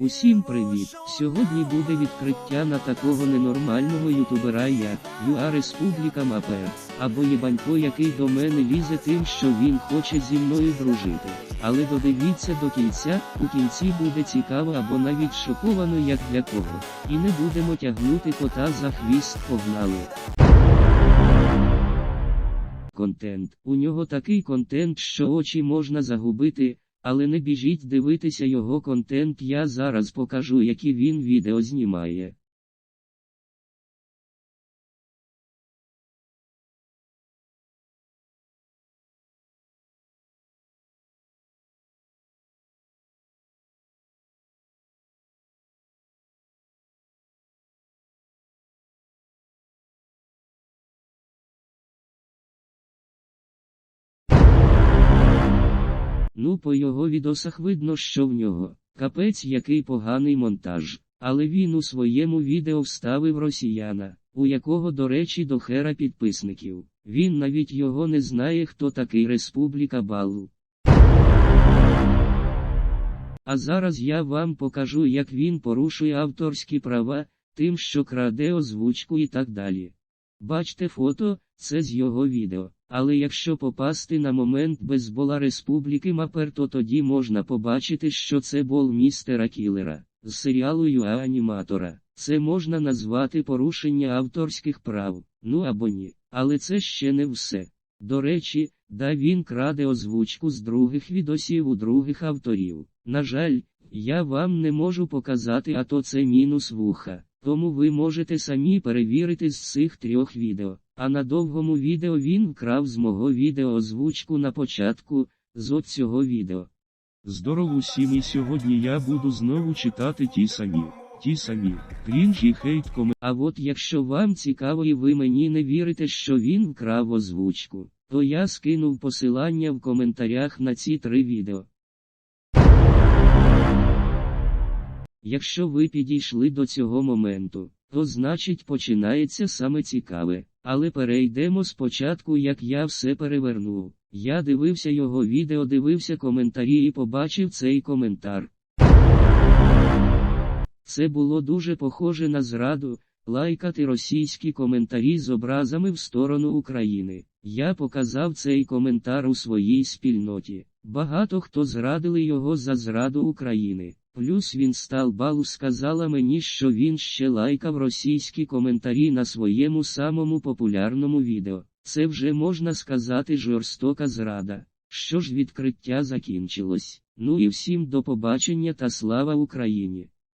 Усім привіт! Сьогодні буде відкриття на такого ненормального ютубера як ЮА Республіка Мапер, або Єбанько, який до мене лізе тим, що він хоче зі мною дружити. Але додивіться до кінця, у кінці буде цікаво або навіть шоковано як для кого. І не будемо тягнути кота за хвіст, погнали. Контент. У нього такий контент, що очі можна загубити. Але не біжіть дивитися його контент, я зараз покажу, які він відео знімає. Ну, по його відосах видно, що в нього капець який поганий монтаж. Але він у своєму відео вставив росіяна, у якого, до речі, до хера підписників. Він навіть його не знає, хто такий Республіка Балу. А зараз я вам покажу, як він порушує авторські права, тим, що краде озвучку і так далі. Бачте фото, це з його відео. Але якщо попасти на момент безбола Республіки Мапер, то тоді можна побачити, що це бол містера Кілера з серіалу Юа Аніматора. Це можна назвати порушення авторських прав, ну або ні. Але це ще не все. До речі, да він краде озвучку з других відосів у других авторів. На жаль, я вам не можу показати, а то це мінус вуха. Тому ви можете самі перевірити з цих трьох відео. А на довгому відео він вкрав з мого відео озвучку на початку, з от цього відео. Здорово усім і сьогодні я буду знову читати ті самі, ті самі, крінж і хейт коми. А от якщо вам цікаво і ви мені не вірите, що він вкрав озвучку, то я скинув посилання в коментарях на ці три відео. Якщо ви підійшли до цього моменту, то значить починається саме цікаве. Але перейдемо спочатку, як я все перевернув. Я дивився його відео, дивився коментарі і побачив цей коментар. Це було дуже похоже на зраду, лайкати російські коментарі з образами в сторону України. Я показав цей коментар у своїй спільноті. Багато хто зрадили його за зраду України. Плюс він став балу сказала мені, що він ще лайкав російські коментарі на своєму самому популярному відео. Це вже можна сказати жорстока зрада. Що ж відкриття закінчилось. Ну і всім до побачення та слава Україні!